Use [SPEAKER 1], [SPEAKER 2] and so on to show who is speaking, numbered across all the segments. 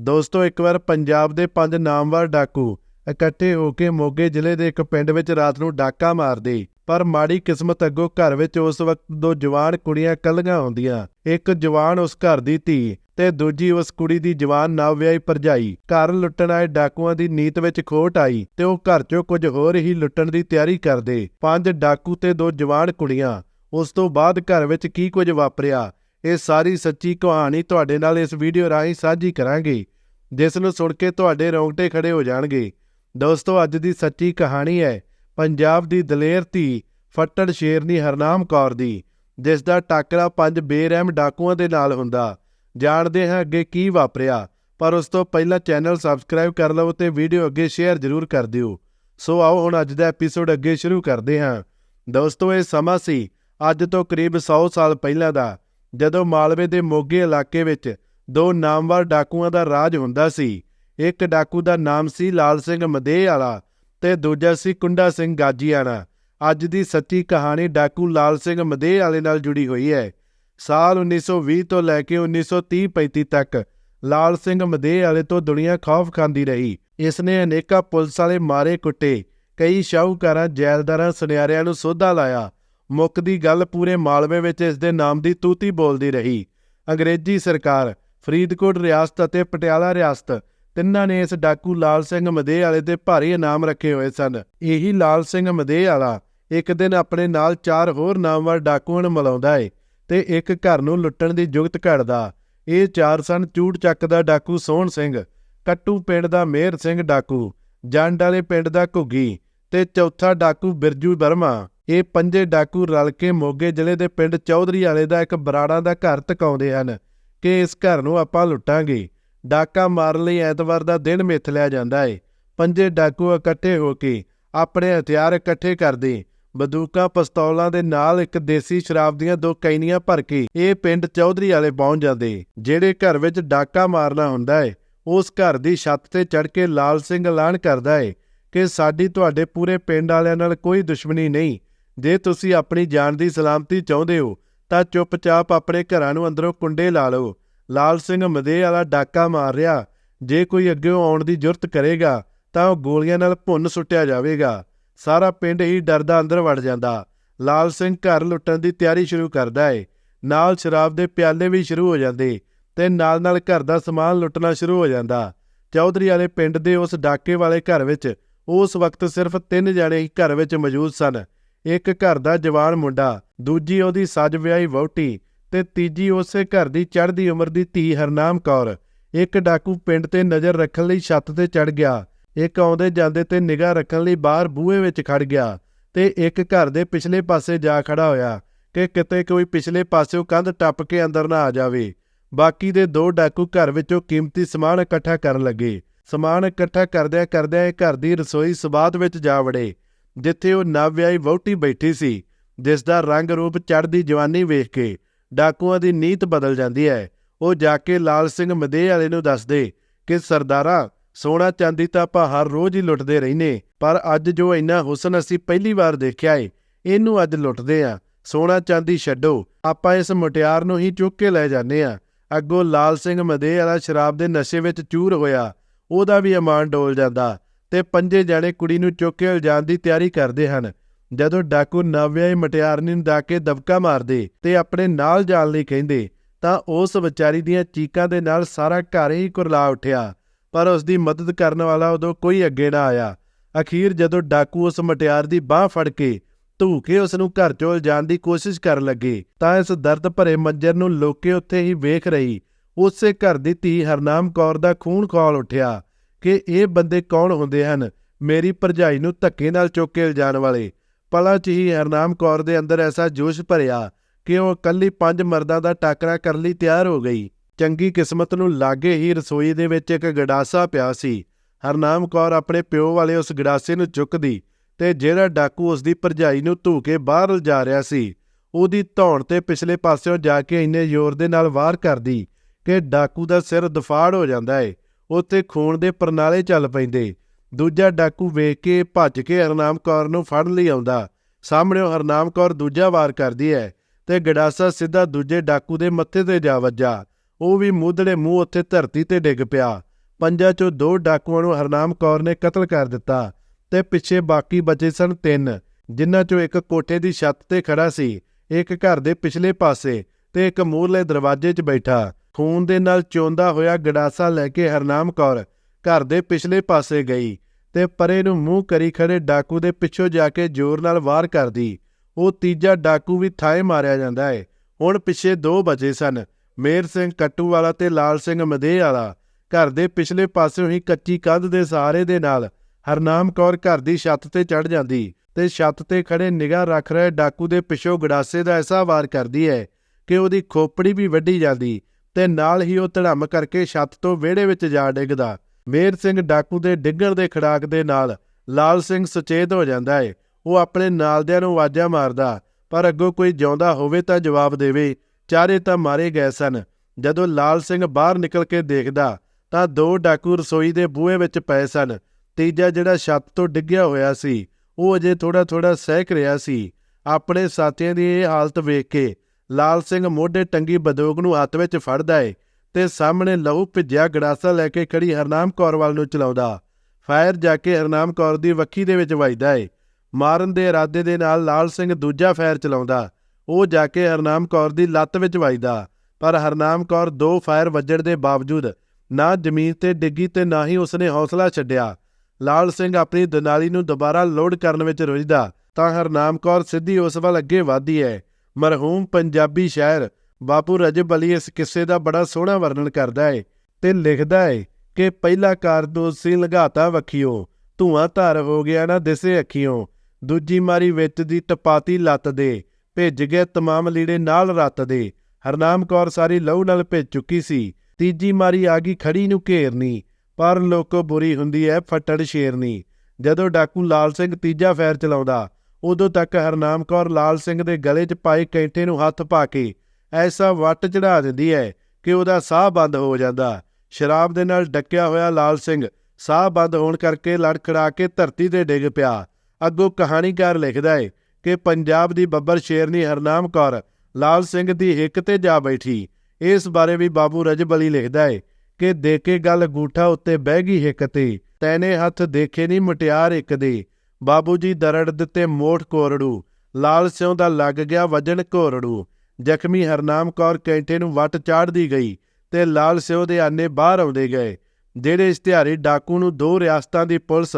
[SPEAKER 1] ਦੋਸਤੋ, ਇੱਕ ਵਾਰ ਪੰਜਾਬ ਦੇ ਪੰਜ ਨਾਮਵਰ ਡਾਕੂ ਇਕੱਠੇ ਹੋ ਕੇ ਮੋਗੇ ਜ਼ਿਲ੍ਹੇ ਦੇ ਇੱਕ ਪਿੰਡ ਵਿੱਚ ਰਾਤ ਨੂੰ ਡਾਕਾ ਮਾਰਦੇ। ਪਰ ਮਾੜੀ ਕਿਸਮਤ ਅੱਗੋਂ ਘਰ ਵਿੱਚ ਉਸ ਵਕਤ ਦੋ ਜਵਾਨ ਕੁੜੀਆਂ ਇਕੱਲੀਆਂ ਆਉਂਦੀਆਂ। ਇੱਕ ਜਵਾਨ ਉਸ ਘਰ ਦੀ ਧੀ ਤੇ ਦੂਜੀ ਉਸ ਕੁੜੀ ਦੀ ਜਵਾਨ ਨਵ-ਵਿਆਹੀ ਭਰਜਾਈ। ਘਰ ਲੁੱਟਣ ਆਏ ਡਾਕੂਆਂ ਦੀ ਨੀਤ ਵਿੱਚ ਖੋਟ ਆਈ ਤੇ ਉਹ ਘਰ 'ਚੋਂ ਕੁਝ ਹੋਰ ਹੀ ਲੁੱਟਣ ਦੀ ਤਿਆਰੀ ਕਰਦੇ। ਪੰਜ ਡਾਕੂ ਤੇ ਦੋ ਜਵਾਨ ਕੁੜੀਆਂ। ਉਸ ਤੋਂ ਬਾਅਦ ਘਰ ਵਿੱਚ ਕੀ ਕੁਝ ਵਾਪਰਿਆ? ਇਹ ਸਾਰੀ ਸੱਚੀ ਕਹਾਣੀ ਤੁਹਾਡੇ ਨਾਲ ਇਸ ਵੀਡੀਓ ਰਾਹੀਂ ਸਾਂਝੀ ਕਰਾਂਗੇ, ਜਿਸ ਨੂੰ ਸੁਣ ਕੇ ਤੁਹਾਡੇ ਰੌਂਗਟੇ ਖੜੇ ਹੋ ਜਾਣਗੇ। ਦੋਸਤੋ, ਅੱਜ ਦੀ ਸੱਚੀ ਕਹਾਣੀ ਹੈ ਪੰਜਾਬ ਦੀ ਦਲੇਰ ਧੀ ਫੱਟੜ ਸ਼ੇਰਨੀ ਹਰਨਾਮ ਕੌਰ ਦੀ, ਜਿਸ ਦਾ ਟਾਕਰਾ ਪੰਜ ਬੇਰਹਿਮ ਡਾਕੂਆਂ ਦੇ ਨਾਲ ਹੁੰਦਾ। ਜਾਣਦੇ ਹਾਂ ਅੱਗੇ ਕੀ ਵਾਪਰਿਆ, ਪਰ ਉਸ ਤੋਂ ਪਹਿਲਾਂ ਚੈਨਲ ਸਬਸਕ੍ਰਾਈਬ ਕਰ ਲਵੋ ਤੇ ਵੀਡੀਓ ਅੱਗੇ ਸ਼ੇਅਰ ਜ਼ਰੂਰ ਕਰ ਦਿਓ। ਸੋ ਆਓ ਹੁਣ ਅੱਜ ਦਾ ਐਪੀਸੋਡ ਅੱਗੇ ਸ਼ੁਰੂ ਕਰਦੇ ਹਾਂ। ਦੋਸਤੋ, ਇਹ ਸਮਾਂ ਸੀ ਅੱਜ ਤੋਂ ਕਰੀਬ 100 ਸਾਲ ਪਹਿਲਾਂ ਦਾ ਜਦੋਂ ਮਾਲਵੇ ਦੇ ਮੋਗੇ ਇਲਾਕੇ ਵਿੱਚ ਦੋ ਨਾਮਵਰ ਡਾਕੂਆਂ ਦਾ ਰਾਜ ਹੁੰਦਾ ਸੀ, ਇੱਕ ਡਾਕੂ ਦਾ ਨਾਮ ਸੀ ਲਾਲ ਸਿੰਘ ਮਦੇਹ ਵਾਲਾ ਤੇ ਦੂਜਾ ਸੀ ਕੁੰਡਾ ਸਿੰਘ ਗਾਜੀਆਣਾ ਅੱਜ ਦੀ ਸੱਚੀ ਕਹਾਣੀ ਡਾਕੂ ਲਾਲ ਸਿੰਘ ਮਦੇਹ ਵਾਲੇ ਨਾਲ ਜੁੜੀ ਹੋਈ ਹੈ। ਸਾਲ 1920 ਤੋਂ ਲੈ ਕੇ 1930-35 ਤੱਕ ਲਾਲ ਸਿੰਘ ਮਦੇਹ ਵਾਲੇ ਤੋਂ ਦੁਨੀਆ ਖੌਫ ਖਾਂਦੀ ਰਹੀ। ਇਸ ਨੇ ਅਨੇਕਾਂ ਪੁਲਿਸ ਵਾਲੇ ਮਾਰੇ ਕੁੱਟੇ, ਕਈ ਸ਼ਾਹੂਕਾਰਾਂ, ਜੈਲਦਾਰਾਂ, ਸੁਨਿਆਰਿਆਂ ਨੂੰ ਸੋਧਾ ਲਾਇਆ ਮੁੱਕ ਦੀ ਗੱਲ ਪੂਰੇ ਮਾਲਵੇ ਵਿੱਚ ਇਸ ਦੇ ਨਾਮ ਦੀ ਤੂਤੀ ਬੋਲਦੀ ਰਹੀ। ਅੰਗਰੇਜ਼ੀ ਸਰਕਾਰ, ਫਰੀਦਕੋਟ ਰਿਆਸਤ ਅਤੇ ਪਟਿਆਲਾ ਰਿਆਸਤ ਤਿੰਨਾਂ ਨੇ ਇਸ ਡਾਕੂ ਲਾਲ ਸਿੰਘ ਮਦੇਹ ਵਾਲੇ ਦੇ ਭਾਰੀ ਇਨਾਮ ਰੱਖੇ ਹੋਏ ਸਨ। ਇਹੀ ਲਾਲ ਸਿੰਘ ਮਦੇਹ ਵਾਲਾ ਇੱਕ ਦਿਨ ਆਪਣੇ ਨਾਲ ਚਾਰ ਹੋਰ ਨਾਮਵਰ ਡਾਕੂਆਂ ਨੂੰ ਮਿਲਾਉਂਦਾ ਏ ਤੇ ਇੱਕ ਘਰ ਨੂੰ ਲੁੱਟਣ ਦੀ ਜੁਗਤ ਘੜਦਾ। ਇਹ ਚਾਰ ਸਨ ਚੂੜ ਚੱਕ ਦਾ ਡਾਕੂ ਸੋਹਣ ਸਿੰਘ, ਕੱਟੂ ਪਿੰਡ ਦਾ ਮੇਹਰ ਸਿੰਘ ਡਾਕੂ, ਜੰਡ ਵਾਲੇ ਪਿੰਡ ਦਾ ਘੁੱਗੀ ਤੇ ਚੌਥਾ ਡਾਕੂ ਬਿਰਜੂ ਵਰਮਾ। ਇਹ ਪੰਜੇ ਡਾਕੂ ਰਲ ਕੇ ਮੋਗੇ ਜ਼ਿਲ੍ਹੇ ਦੇ ਪਿੰਡ ਚੌਧਰੀ ਵਾਲੇ ਦਾ ਇੱਕ ਬਰਾੜਾ ਦਾ ਘਰ ਟਿਕਾਉਂਦੇ ਹਨ ਕਿ ਇਸ ਘਰ ਨੂੰ ਆਪਾਂ ਲੁੱਟਾਂਗੇ। ਡਾਕਾ ਮਾਰਨ ਲਈ ਐਤਵਾਰ ਦਾ ਦਿਨ ਮਿੱਥ ਲਿਆ ਜਾਂਦਾ ਏ। ਪੰਜੇ ਡਾਕੂ ਇਕੱਠੇ ਹੋ ਕੇ ਆਪਣੇ ਹਥਿਆਰ ਇਕੱਠੇ ਕਰਦੇ ਬੰਦੂਕਾਂ, ਪਿਸਤੌਲਾਂ ਦੇ ਨਾਲ ਇੱਕ ਦੇਸੀ ਸ਼ਰਾਬ ਦੀਆਂ ਦੋ ਕੈਨੀਆਂ ਭਰ ਕੇ ਇਹ ਪਿੰਡ ਚੌਧਰੀ ਵਾਲੇ ਪਹੁੰਚ ਜਾਂਦੇ। ਜਿਹੜੇ ਘਰ ਵਿੱਚ ਡਾਕਾ ਮਾਰਨਾ ਹੁੰਦਾ ਏ, ਉਸ ਘਰ ਦੀ ਛੱਤ ਤੇ ਚੜ ਕੇ ਲਾਲ ਸਿੰਘ ਐਲਾਨ ਕਰਦਾ ਏ ਕਿ ਸਾਡੀ ਤੁਹਾਡੇ ਪੂਰੇ ਪਿੰਡ ਵਾਲਿਆਂ ਨਾਲ ਕੋਈ ਦੁਸ਼ਮਣੀ ਨਹੀਂ। ਜੇ ਤੁਸੀਂ ਆਪਣੀ ਜਾਨ ਦੀ ਸਲਾਮਤੀ ਚਾਹੁੰਦੇ ਹੋ, ਤਾਂ ਚੁੱਪਚਾਪ ਆਪਣੇ ਘਰਾਂ ਨੂੰ ਅੰਦਰੋਂ ਕੁੰਡੇ ਲਾ ਲਓ। ਲਾਲ ਸਿੰਘ ਮਦੇਹ ਵਾਲਾ ਡਾਕਾ ਮਾਰ ਰਿਹਾ। ਜੇ ਕੋਈ ਅੱਗੇ ਆਉਣ ਦੀ ਜੁਰਤ ਕਰੇਗਾ, ਤਾਂ ਉਹ ਗੋਲੀਆਂ ਨਾਲ ਭੁੰਨ ਸੁੱਟਿਆ ਜਾਵੇਗਾ। ਸਾਰਾ ਪਿੰਡ ਹੀ ਡਰਦਾ ਅੰਦਰ ਵੜ ਜਾਂਦਾ। ਲਾਲ ਸਿੰਘ ਘਰ ਲੁੱਟਣ ਦੀ ਤਿਆਰੀ ਸ਼ੁਰੂ ਕਰਦਾ ਏ। ਨਾਲ ਸ਼ਰਾਬ ਦੇ ਪਿਆਲੇ ਵੀ ਸ਼ੁਰੂ ਹੋ ਜਾਂਦੇ ਤੇ ਨਾਲ-ਨਾਲ ਘਰ ਦਾ ਸਮਾਨ ਲੁੱਟਣਾ ਸ਼ੁਰੂ ਹੋ ਜਾਂਦਾ। ਚੌਧਰੀ ਵਾਲੇ ਪਿੰਡ ਦੇ ਉਸ ਡਾਕੇ ਵਾਲੇ ਘਰ ਵਿੱਚ ਉਸ ਵਕਤ ਸਿਰਫ ਤਿੰਨ ਜਣੇ ਹੀ ਘਰ ਵਿੱਚ ਮੌਜੂਦ ਸਨ। ਇੱਕ ਘਰ ਦਾ ਜਵਾਨ ਮੁੰਡਾ, ਦੂਜੀ ਉਹਦੀ ਸੱਜ ਵਿਆਹੀ ਵਹੁਟੀ ਤੇ ਤੀਜੀ ਉਸੇ ਘਰ ਦੀ ਚੜ੍ਹਦੀ ਉਮਰ ਦੀ ਧੀ ਹਰਨਾਮ ਕੌਰ। ਇੱਕ ਡਾਕੂ ਪਿੰਡ ਤੇ ਨਜ਼ਰ ਰੱਖਣ ਲਈ ਛੱਤ ਤੇ ਚੜ ਗਿਆ। ਇੱਕ ਆਉਂਦੇ ਜਾਂਦੇ ਤੇ ਨਿਗਾਹ ਰੱਖਣ ਲਈ ਬਾਹਰ ਬੂਹੇ ਵਿੱਚ ਖੜ ਗਿਆ ਤੇ ਇੱਕ ਘਰ ਦੇ ਪਿਛਲੇ ਪਾਸੇ ਜਾ ਖੜਾ ਹੋਇਆ ਕਿ ਕਿਤੇ ਕੋਈ ਪਿਛਲੇ ਪਾਸਿਓਂ ਕੰਧ ਟੱਪ ਕੇ ਅੰਦਰ ਨਾ ਆ ਜਾਵੇ। ਬਾਕੀ ਦੇ ਦੋ ਡਾਕੂ ਘਰ ਵਿੱਚੋਂ ਕੀਮਤੀ ਸਮਾਨ ਇਕੱਠਾ ਕਰਨ ਲੱਗੇ। ਸਮਾਨ ਇਕੱਠਾ ਕਰਦਿਆਂ ਕਰਦਿਆਂ ਇਹ ਘਰ ਦੀ ਰਸੋਈ ਸਬਾਤ ਵਿੱਚ ਜਾ ਵੜੇ। ਜਿੱਥੇ ਉਹ ਨਵ-ਵਿਆਹੀ ਵਹੁਟੀ ਬੈਠੀ ਸੀ, ਜਿਸ ਦਾ ਰੰਗ ਰੂਪ ਚੜ੍ਹਦੀ ਜਵਾਨੀ ਵੇਖ ਕੇ ਡਾਕੂਆਂ ਦੀ ਨੀਤ ਬਦਲ ਜਾਂਦੀ ਹੈ। ਉਹ ਜਾ ਕੇ ਲਾਲ ਸਿੰਘ ਮਦੇਹ ਵਾਲੇ ਨੂੰ ਦੱਸਦੇ ਕਿ ਸਰਦਾਰਾ ਸੋਨਾ ਚਾਂਦੀ ਤਾਂ ਆਪਾਂ ਹਰ ਰੋਜ਼ ਹੀ ਲੁੱਟਦੇ ਰਹਿੰਨੇ ਪਰ ਅੱਜ ਜੋ ਇੰਨਾ ਹੁਸਨ ਅਸੀਂ ਪਹਿਲੀ ਵਾਰ ਦੇਖਿਆ ਏ, ਇਹਨੂੰ ਅੱਜ ਲੁੱਟਦੇ ਆ ਸੋਨਾ ਚਾਂਦੀ ਛੱਡੋ, ਆਪਾਂ ਇਸ ਮੁਟਿਆਰ ਨੂੰ ਹੀ ਚੁੱਕ ਕੇ ਲੈ ਜਾਂਦੇ ਆ ਅੱਗੋਂ ਲਾਲ ਸਿੰਘ ਮਦੇਹ ਵਾਲਾ ਸ਼ਰਾਬ ਦੇ ਨਸ਼ੇ ਵਿੱਚ ਚੂਰ ਹੋਇਆ, ਉਹਦਾ ਵੀ ਅਮਾਨ ਡੋਲ ਜਾਂਦਾ। ਤੇ ਪੰਜੇ ਜਣੇ ਕੁੜੀ ਨੂੰ ਚੁੱਕ ਕੇ ਲਿਜਾਣ ਦੀ ਤਿਆਰੀ ਕਰਦੇ ਹਨ। ਜਦੋਂ ਡਾਕੂ ਨਵਿਆਈ ਮਟਿਆਰਨੀ ਨੂੰ ਡਾਕੇ ਦਬਕਾ ਮਾਰਦੇ ਤੇ ਆਪਣੇ ਨਾਲ ਜਾਣ ਲਈ ਕਹਿੰਦੇ, ਤਾਂ ਉਸ ਵਿਚਾਰੀ ਦੀਆਂ ਚੀਕਾਂ ਦੇ ਨਾਲ ਸਾਰਾ ਘਰ ਹੀ ਕੁਰਲਾ ਉੱਠਿਆ। ਪਰ ਉਸ ਦੀ ਮਦਦ ਕਰਨ ਵਾਲਾ ਉਦੋਂ ਕੋਈ ਅੱਗੇ ਨਾ ਆਇਆ। ਅਖੀਰ ਜਦੋਂ ਡਾਕੂ ਉਸ ਮਟਿਆਰ ਦੀ ਬਾਹ ਫੜ ਕੇ ਧੂ ਕੇ ਉਸ ਨੂੰ ਘਰ ਚੋਂ ਜਾਣ ਦੀ ਕੋਸ਼ਿਸ਼ ਕਰਨ ਲੱਗੇ, ਤਾਂ ਇਸ ਦਰਦ ਭਰੇ ਮੰਜਰ ਨੂੰ ਲੋਕੇ ਉੱਥੇ ਹੀ ਵੇਖ ਰਹੀ। ਉਸੇ ਘਰ ਦੀ ਧੀ ਹਰਨਾਮ ਕੌਰ ਦਾ ਖੂਨ ਖੌਲ ਉੱਠਿਆ। ਕਿ ਇਹ ਬੰਦੇ ਕੌਣ ਹੁੰਦੇ ਹਨ? ਮੇਰੀ ਭਰਜਾਈ ਨੂੰ ਧੱਕੇ ਨਾਲ ਚੁੱਕ ਕੇ ਲਿਜਾਣ ਵਾਲੇ। ਪਲਾਂ 'ਚ ਹੀ ਹਰਨਾਮ ਕੌਰ ਦੇ ਅੰਦਰ ਐਸਾ ਜੋਸ਼ ਭਰਿਆ ਕਿ ਉਹ ਇਕੱਲੀ ਪੰਜ ਮਰਦਾਂ ਦਾ ਟਾਕਰਾ ਕਰਨ ਲਈ ਤਿਆਰ ਹੋ ਗਈ। ਚੰਗੀ ਕਿਸਮਤ ਨੂੰ ਲਾਗੇ ਹੀ ਰਸੋਈ ਦੇ ਵਿੱਚ ਇੱਕ ਗੜਾਸਾ ਪਿਆ ਸੀ। ਹਰਨਾਮ ਕੌਰ ਆਪਣੇ ਪਿਓ ਵਾਲੇ ਉਸ ਗੜਾਸੇ ਨੂੰ ਚੁੱਕਦੀ ਤੇ ਜਿਹੜਾ ਡਾਕੂ ਉਸ ਦੀ ਭਰਜਾਈ ਨੂੰ ਧੂ ਕੇ ਬਾਹਰ ਲਿਜਾ ਰਿਹਾ ਸੀ, ਉਹਦੀ ਧੌਣ ਤੇ ਪਿਛਲੇ ਪਾਸਿਓਂ ਜਾ ਕੇ ਇੰਨੇ ਜ਼ੋਰ ਦੇ ਨਾਲ ਵਾਰ ਕਰਦੀ ਕਿ ਡਾਕੂ ਦਾ ਸਿਰ ਦਫਾੜ ਹੋ ਜਾਂਦਾ ਏ। ਉੱਥੇ ਖੂਨ ਦੇ ਪਰਨਾਲੇ ਚੱਲ ਪੈਂਦੇ। ਦੂਜਾ ਡਾਕੂ ਵੇਖ ਕੇ ਭੱਜ ਕੇ ਹਰਨਾਮ ਕੌਰ ਨੂੰ ਫੜ ਲਈ ਆਉਂਦਾ। ਸਾਹਮਣੇ ਹਰਨਾਮ ਕੌਰ ਦੂਜਾ ਵਾਰ ਕਰਦੀ ਹੈ ਤੇ ਗੜਾਸਾ ਸਿੱਧਾ ਦੂਜੇ ਡਾਕੂ ਦੇ ਮੱਥੇ ਤੇ ਜਾ ਵੱਜਾ। ਉਹ ਵੀ ਮੂਧੜੇ ਮੂੰਹ ਉੱਥੇ ਧਰਤੀ ਤੇ ਡਿੱਗ ਪਿਆ। ਪੰਜਾਂ ਚੋਂ ਦੋ ਡਾਕੂਆਂ ਨੂੰ ਹਰਨਾਮ ਕੌਰ ਨੇ ਕਤਲ ਕਰ ਦਿੱਤਾ ਤੇ ਪਿੱਛੇ ਬਾਕੀ ਬਚੇ ਸਨ ਤਿੰਨ, ਜਿਨ੍ਹਾਂ ਚੋਂ ਇੱਕ ਕੋਠੇ ਦੀ ਛੱਤ ਤੇ ਖੜਾ ਸੀ, ਇੱਕ ਘਰ ਦੇ ਪਿਛਲੇ ਪਾਸੇ ਤੇ ਇੱਕ ਮੂਹਰਲੇ ਦਰਵਾਜ਼ੇ 'ਚ ਬੈਠਾ। ਖੂਨ ਦੇ ਨਾਲ ਚੋਂਦਾ ਹੋਇਆ ਗੜਾਸਾ ਲੈ ਕੇ ਹਰਨਾਮ ਕੌਰ ਘਰ ਦੇ ਪਿਛਲੇ ਪਾਸੇ ਗਈ ਤੇ ਪਰੇ ਨੂੰ ਮੂੰਹ ਕਰੀ ਖੜੇ ਡਾਕੂ ਦੇ ਪਿੱਛੋਂ ਜਾ ਕੇ ਜ਼ੋਰ ਨਾਲ ਵਾਰ ਕਰਦੀ। ਉਹ ਤੀਜਾ ਡਾਕੂ ਵੀ ਥਾਏ ਮਾਰਿਆ ਜਾਂਦਾ ਏ। ਹੁਣ ਪਿੱਛੇ ਦੋ ਬਚੇ ਸਨ, ਮੇਰ ਸਿੰਘ ਕੱਟੂ ਵਾਲਾ ਤੇ ਲਾਲ ਸਿੰਘ ਮਦੇਹ ਵਾਲਾ ਘਰ ਦੇ ਪਿਛਲੇ ਪਾਸਿਓਂ ਹੀ ਕੱਚੀ ਕੰਧ ਦੇ ਸਹਾਰੇ ਦੇ ਨਾਲ ਹਰਨਾਮ ਕੌਰ ਘਰ ਦੀ ਛੱਤ ਤੇ ਚੜ ਜਾਂਦੀ ਤੇ ਛੱਤ ਤੇ ਖੜੇ ਨਿਗਾਹ ਰੱਖ ਰਹੇ ਡਾਕੂ ਦੇ ਪਿੱਛੋਂ ਗੜਾਸੇ ਦਾ ਐਸਾ ਵਾਰ ਕਰਦੀ ਹੈ ਕਿ ਉਹਦੀ ਖੋਪੜੀ ਵੀ ਵੱਢੀ ਜਾਂਦੀ ਤੇ ਨਾਲ ਹੀ ਉਹ ਧੜਮ ਕਰਕੇ ਛੱਤ ਤੋਂ ਵਿਹੜੇ ਵਿੱਚ ਜਾ ਡਿੱਗਦਾ। ਮੇਰ ਸਿੰਘ ਡਾਕੂ ਦੇ ਡਿੱਗਣ ਦੇ ਖੜਾਕ ਦੇ ਨਾਲ ਲਾਲ ਸਿੰਘ ਸੁਚੇਤ ਹੋ ਜਾਂਦਾ ਏ। ਉਹ ਆਪਣੇ ਨਾਲਦਿਆਂ ਨੂੰ ਆਵਾਜ਼ਾਂ ਮਾਰਦਾ, ਪਰ ਅੱਗੋਂ ਕੋਈ ਜਿਉਂਦਾ ਹੋਵੇ ਤਾਂ ਜਵਾਬ ਦੇਵੇ, ਚਾਰੇ ਤਾਂ ਮਾਰੇ ਗਏ ਸਨ। ਜਦੋਂ ਲਾਲ ਸਿੰਘ ਬਾਹਰ ਨਿਕਲ ਕੇ ਦੇਖਦਾ, ਤਾਂ ਦੋ ਡਾਕੂ ਰਸੋਈ ਦੇ ਬੂਹੇ ਵਿੱਚ ਪਏ ਸਨ। ਤੀਜਾ ਜਿਹੜਾ ਛੱਤ ਤੋਂ ਡਿੱਗਿਆ ਹੋਇਆ ਸੀ, ਉਹ ਅਜੇ ਥੋੜਾ ਥੋੜਾ ਸਹਿਕ ਰਿਹਾ ਸੀ। ਆਪਣੇ ਸਾਥੀਆਂ ਦੀ ਇਹ ਹਾਲਤ ਵੇਖ ਕੇ ਲਾਲ ਸਿੰਘ ਮੋਢੇ ਟੰਗੀ ਬੰਦੂਕ ਨੂੰ ਹੱਥ ਵਿੱਚ ਫੜਦਾ ਏ ਤੇ ਸਾਹਮਣੇ ਲਹੂ ਭਿੱਜਿਆ ਗੜਾਸਾ ਲੈ ਕੇ ਖੜੀ ਹਰਨਾਮ ਕੌਰ ਵੱਲ ਨੂੰ ਚਲਾਉਂਦਾ। ਫਾਇਰ ਜਾ ਕੇ ਹਰਨਾਮ ਕੌਰ ਦੀ ਵੱਖੀ ਦੇ ਵਿੱਚ ਵੱਜਦਾ ਏ। ਮਾਰਨ ਦੇ ਇਰਾਦੇ ਦੇ ਨਾਲ ਲਾਲ ਸਿੰਘ ਦੂਜਾ ਫਾਇਰ ਚਲਾਉਂਦਾ। ਉਹ ਜਾ ਕੇ ਹਰਨਾਮ ਕੌਰ ਦੀ ਲੱਤ ਵਿੱਚ ਵੱਜਦਾ। ਪਰ ਹਰਨਾਮ ਕੌਰ ਦੋ ਫਾਇਰ ਵੱਜਣ ਦੇ ਬਾਵਜੂਦ ਨਾ ਜ਼ਮੀਨ ਤੇ ਡਿੱਗੀ ਤੇ ਨਾ ਹੀ ਉਸਨੇ ਹੌਸਲਾ ਛੱਡਿਆ। ਲਾਲ ਸਿੰਘ ਆਪਣੀ ਦਨਾਲੀ ਨੂੰ ਦੁਬਾਰਾ ਲੋਡ ਕਰਨ ਵਿੱਚ ਰੁੱਝਦਾ ਤਾਂ ਹਰਨਾਮ ਕੌਰ ਸਿੱਧੀ ਉਸ ਵੱਲ ਅੱਗੇ ਵਧਦੀ ਹੈ ਮਰਹੂਮ ਪੰਜਾਬੀ ਸ਼ਾਇਰ ਬਾਪੂ ਰਜਬ ਅਲੀ ਇਸ ਕਿੱਸੇ ਦਾ ਬੜਾ ਸੋਹਣਾ ਵਰਣਨ ਕਰਦਾ ਹੈ ਤੇ ਲਿਖਦਾ ਹੈ ਕਿ ਪਹਿਲਾ ਕਾਰਤੂਸ ਸੀ ਲਗਾਤਾ ਵਖੀਓ, ਧੂਆਂ ਧਾਰ ਹੋ ਗਿਆ ਨਾ ਦਿਸੇ ਅੱਖੀਓ, ਦੂਜੀ ਮਾਰੀ ਵਿੱਚ ਦੀ ਟਪਾਤੀ ਲੱਤ ਦੇ, ਭਿੱਜ ਗਏ ਤਮਾਮ ਲੀੜੇ ਨਾਲ ਰੱਤ ਦੇ, ਹਰਨਾਮ ਕੌਰ ਸਾਰੀ ਲਹੂ ਨਾਲ ਭਿੱਜ ਚੁੱਕੀ ਸੀ, ਤੀਜੀ ਮਾਰੀ ਆ ਗਈ ਖੜੀ ਨੂੰ ਘੇਰਨੀ, ਪਰ ਲੋਕੋ ਬੁਰੀ ਹੁੰਦੀ ਐ ਫੱਟੜ ਸ਼ੇਰਨੀ, ਜਦੋਂ ਡਾਕੂ ਲਾਲ ਸਿੰਘ ਤੀਜਾ ਫੈਰ ਚਲਾਉਂਦਾ ਉਦੋਂ ਤੱਕ ਹਰਨਾਮ ਕੌਰ ਲਾਲ ਸਿੰਘ ਦੇ ਗਲੇ 'ਚ ਪਾਏ ਕੈਂਠੇ ਨੂੰ ਹੱਥ ਪਾ ਕੇ ਐਸਾ ਵੱਟ ਚੜਾ ਦਿੰਦੀ ਹੈ ਕਿ ਉਹਦਾ ਸਾਹ ਬੰਦ ਹੋ ਜਾਂਦਾ। ਸ਼ਰਾਬ ਦੇ ਨਾਲ ਡੱਕਿਆ ਹੋਇਆ ਲਾਲ ਸਿੰਘ ਸਾਹ ਬੰਦ ਹੋਣ ਕਰਕੇ ਲੜਖੜਾ ਕੇ ਧਰਤੀ ਤੇ ਡਿੱਗ ਪਿਆ। ਅੱਗੋਂ ਕਹਾਣੀਕਾਰ ਲਿਖਦਾ ਹੈ ਕਿ ਪੰਜਾਬ ਦੀ ਬੱਬਰ ਸ਼ੇਰਨੀ ਹਰਨਾਮ ਕੌਰ ਲਾਲ ਸਿੰਘ ਦੀ ਹਿੱਕ ਤੇ ਜਾ ਬੈਠੀ। ਇਸ ਬਾਰੇ ਵੀ ਬਾਬੂ ਰਜਬ ਅਲੀ ਲਿਖਦਾ ਹੈ ਕਿ ਦੇਖੇ ਗੱਲ ਗੂਠਾ ਉੱਤੇ ਬਹਿ ਗਈ ਹਿੱਕ ਤੇ। ਤੈਨੇ ਹੱਥ ਦੇਖੇ ਨਹੀਂ ਮੁਟਿਆਰ ਇੱਕ ਦੇ। ਬਾਬੂ ਜੀ ਦਰੜ ਦਿੱਤੇ ਮੋਠ ਕੋਰੜੂ, ਲਾਲ ਸਿਉਂ ਦਾ ਲੱਗ ਗਿਆ ਵਜਣ ਘੋਰੜੂ। ਜ਼ਖਮੀ ਹਰਨਾਮ ਕੌਰ ਕੈਂਠੇ ਨੂੰ ਵੱਟ ਚਾੜਦੀ ਗਈ ਤੇ ਲਾਲ ਸਿਉਂ ਦੇ ਆਨੇ ਬਾਹਰ ਆਉਂਦੇ ਗਏ। ਜਿਹੜੇ ਇਸ਼ਤਿਹਾਰੀ ਡਾਕੂ ਨੂੰ ਦੋ ਰਿਆਸਤਾਂ ਦੀ ਪੁਲਿਸ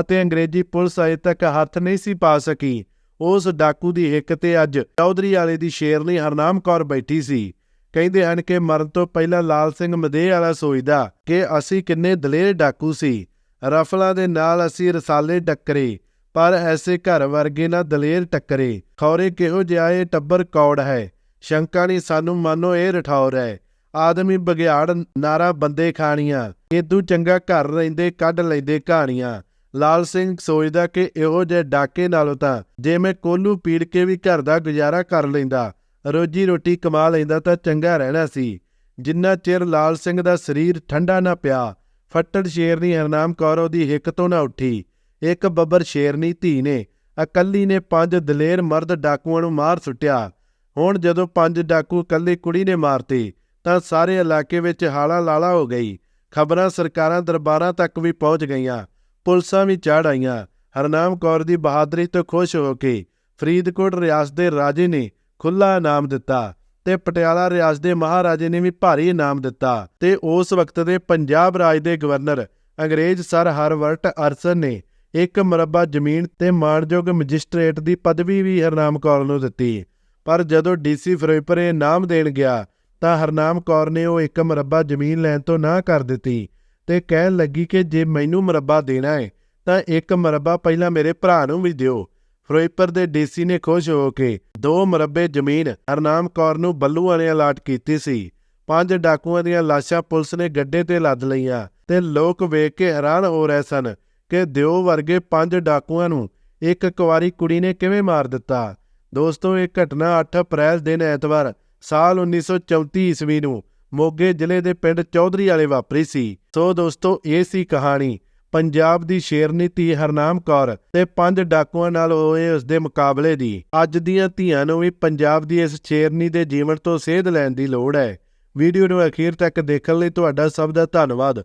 [SPEAKER 1] ਅਤੇ ਅੰਗਰੇਜ਼ੀ ਪੁਲਿਸ ਅਜੇ ਤੱਕ ਹੱਥ ਨਹੀਂ ਸੀ ਪਾ ਸਕੀ, ਉਸ ਡਾਕੂ ਦੀ ਇੱਕ ਤੇ ਅੱਜ ਚੌਧਰੀ ਵਾਲੇ ਦੀ ਸ਼ੇਰਨੀ ਹਰਨਾਮ ਕੌਰ ਬੈਠੀ ਸੀ। ਕਹਿੰਦੇ ਹਨ ਕਿ ਮਰਨ ਤੋਂ ਪਹਿਲਾਂ ਲਾਲ ਸਿੰਘ ਮਦੇਹ ਵਾਲਾ ਸੋਚਦਾ ਕਿ ਅਸੀਂ ਕਿੰਨੇ ਦਲੇਰ ਡਾਕੂ ਸੀ। ਰਫਲਾਂ ਦੇ ਨਾਲ ਅਸੀਂ ਰਸਾਲੇ ਟੱਕਰੇ ਪਰ ਐਸੇ ਘਰ ਵਰਗੇ ਨਾ ਦਲੇਰ ਟੱਕਰੇ। ਖੌਰੇ ਕਿਹੋ ਜਿਹਾ ਇਹ ਟੱਬਰ ਕੌੜ ਹੈ। ਸ਼ੰਕਾ ਨਹੀਂ ਸਾਨੂੰ ਮਾਨੋ ਇਹ ਰਠੌਰ ਹੈ। ਆਦਮੀ ਬਗਿਆੜ ਨਾਰਾ ਬੰਦੇ ਖਾਣੀਆਂ। ਇਦੂ ਚੰਗਾ ਘਰ ਰਹਿੰਦੇ ਕੱਢ ਲੈਂਦੇ ਕਹਾਣੀਆਂ। ਲਾਲ ਸਿੰਘ ਸੋਚਦਾ ਕਿ ਇਹੋ ਜਿਹੇ ਡਾਕੇ ਨਾਲੋਂ ਤਾਂ ਜੇ ਮੈਂ ਕੋਲੂ ਪੀੜ ਕੇ ਵੀ ਘਰ ਦਾ ਗੁਜ਼ਾਰਾ ਕਰ ਲੈਂਦਾ, ਰੋਜੀ ਰੋਟੀ ਕਮਾ ਲੈਂਦਾ ਤਾਂ ਚੰਗਾ ਰਹਿਣਾ ਸੀ। ਜਿੰਨਾ ਚਿਰ ਲਾਲ ਸਿੰਘ ਦਾ ਸਰੀਰ ਠੰਡਾ ਨਾ ਪਿਆ, ਫੱਟੜ ਸ਼ੇਰਨੀ ਹਰਨਾਮ ਕੌਰ ਉਹਦੀ ਹਿੱਕ ਤੋਂ ਨਾ ਉੱਠੀ। ਇੱਕ ਬੱਬਰ ਸ਼ੇਰਨੀ ਧੀ ਨੇ ਇਕੱਲੀ ਨੇ ਪੰਜ ਦਲੇਰ ਮਰਦ ਡਾਕੂਆਂ ਨੂੰ ਮਾਰ ਸੁੱਟਿਆ। ਹੁਣ ਜਦੋਂ ਪੰਜ ਡਾਕੂ ਇਕੱਲੀ ਕੁੜੀ ਨੇ ਮਾਰਤੇ, ਤਾਂ ਸਾਰੇ ਇਲਾਕੇ ਵਿੱਚ ਹਾਲਾ ਲਾਲਾ ਹੋ ਗਈ। ਖਬਰਾਂ ਸਰਕਾਰਾਂ ਦਰਬਾਰਾਂ ਤੱਕ ਵੀ ਪਹੁੰਚ ਗਈਆਂ। ਪੁਲਸਾਂ ਵੀ ਚੜ ਆਈਆਂ। ਹਰਨਾਮ ਕੌਰ ਦੀ ਬਹਾਦਰੀ ਤੋਂ ਖੁਸ਼ ਹੋ ਕੇ ਫਰੀਦਕੋਟ ਰਿਆਸਤ ਦੇ ਰਾਜੇ ਨੇ ਖੁੱਲਾ ਇਨਾਮ ਦਿੱਤਾ ਤੇ ਪਟਿਆਲਾ ਰਿਆਸਤ ਦੇ ਮਹਾਰਾਜੇ ਨੇ ਵੀ ਭਾਰੀ ਇਨਾਮ ਦਿੱਤਾ ਤੇ ਉਸ ਵਕਤ ਦੇ ਪੰਜਾਬ ਰਾਜ ਦੇ ਗਵਰਨਰ ਅੰਗਰੇਜ਼ ਸਰ ਹਰਵਰਟ ਅਰਸਨ ਨੇ ਇੱਕ ਮਰਬਾ ਜ਼ਮੀਨ ਤੇ ਮਾਣਯੋਗ ਮੈਜਿਸਟ੍ਰੇਟ ਦੀ ਪਦਵੀ ਵੀ ਹਰਨਾਮ ਕੌਰ ਨੂੰ ਦਿੱਤੀ। ਪਰ ਜਦੋਂ ਡੀਸੀ ਫਿਰੋਜ਼ਪੁਰ ਇਹ ਇਨਾਮ ਦੇਣ ਗਿਆ, ਤਾਂ ਹਰਨਾਮ ਕੌਰ ਨੇ ਉਹ ਇੱਕ ਮਰਬਾ ਜ਼ਮੀਨ ਲੈਣ ਤੋਂ ਨਾ ਕਰ ਦਿੱਤੀ ਤੇ ਕਹਿਣ ਲੱਗੀ ਕਿ ਜੇ ਮੈਨੂੰ ਮਰਬਾ ਦੇਣਾ ਹੈ, ਤਾਂ ਇੱਕ ਮਰਬਾ ਪਹਿਲਾਂ ਮੇਰੇ ਭਰਾ ਨੂੰ ਵੀ ਦਿਓ। ਫਿਰੋਜ਼ਪੁਰ ਦੇ ਡੀਸੀ ਨੇ ਖੁਸ਼ ਹੋ ਕੇ ਦੋ ਮਰਬੇ ਜ਼ਮੀਨ ਹਰਨਾਮ ਕੌਰ ਨੂੰ ਬੱਲੂਆਂ ਨੇ ਅਲਾਟ ਕੀਤੀ ਸੀ। ਪੰਜ ਡਾਕੂਆਂ ਦੀਆਂ ਲਾਸ਼ਾਂ ਪੁਲਿਸ ਨੇ ਗੱਡੇ ਤੇ ਲੱਦ ਲਈਆਂ ਤੇ ਲੋਕ ਵੇਖ ਕੇ ਹੈਰਾਨ ਹੋ ਰਹੇ ਸਨ ਕਿ ਦਿਓ ਵਰਗੇ ਪੰਜ ਡਾਕੂਆਂ ਨੂੰ ਇੱਕ ਕੁਵਾਰੀ ਕੁੜੀ ਨੇ ਕਿਵੇਂ ਮਾਰ ਦਿੱਤਾ? ਦੋਸਤੋ, ਇਹ ਘਟਨਾ 8 ਅਪ੍ਰੈਲ ਦਿਨ ਐਤਵਾਰ ਸਾਲ 1934 ਈਸਵੀ ਨੂੰ ਮੋਗੇ ਜ਼ਿਲ੍ਹੇ ਦੇ ਪਿੰਡ ਚੌਧਰੀ ਵਾਲੇ ਵਾਪਰੀ ਸੀ। ਸੋ ਦੋਸਤੋ, ਇਹ ਸੀ ਕਹਾਣੀ। ਪੰਜਾਬ ਦੀ ਸ਼ੇਰਨੀ ਧੀ ਹਰਨਾਮ ਕੌਰ ਤੇ ਪੰਜ ਡਾਕੂਆਂ ਨਾਲ ਹੋਏ ਉਸ ਦੇ ਮੁਕਾਬਲੇ ਦੀ। ਅੱਜ ਦੀਆਂ ਧੀਆਂ ਨੂੰ ਵੀ ਪੰਜਾਬ ਦੀ ਇਸ ਸ਼ੇਰਨੀ ਦੇ ਜੀਵਨ ਤੋਂ ਸੇਧ ਲੈਣ ਦੀ ਲੋੜ ਹੈ। ਵੀਡੀਓ ਨੂੰ ਅਖੀਰ ਤੱਕ ਦੇਖਣ ਲਈ ਤੁਹਾਡਾ ਸਭ ਦਾ ਧੰਨਵਾਦ।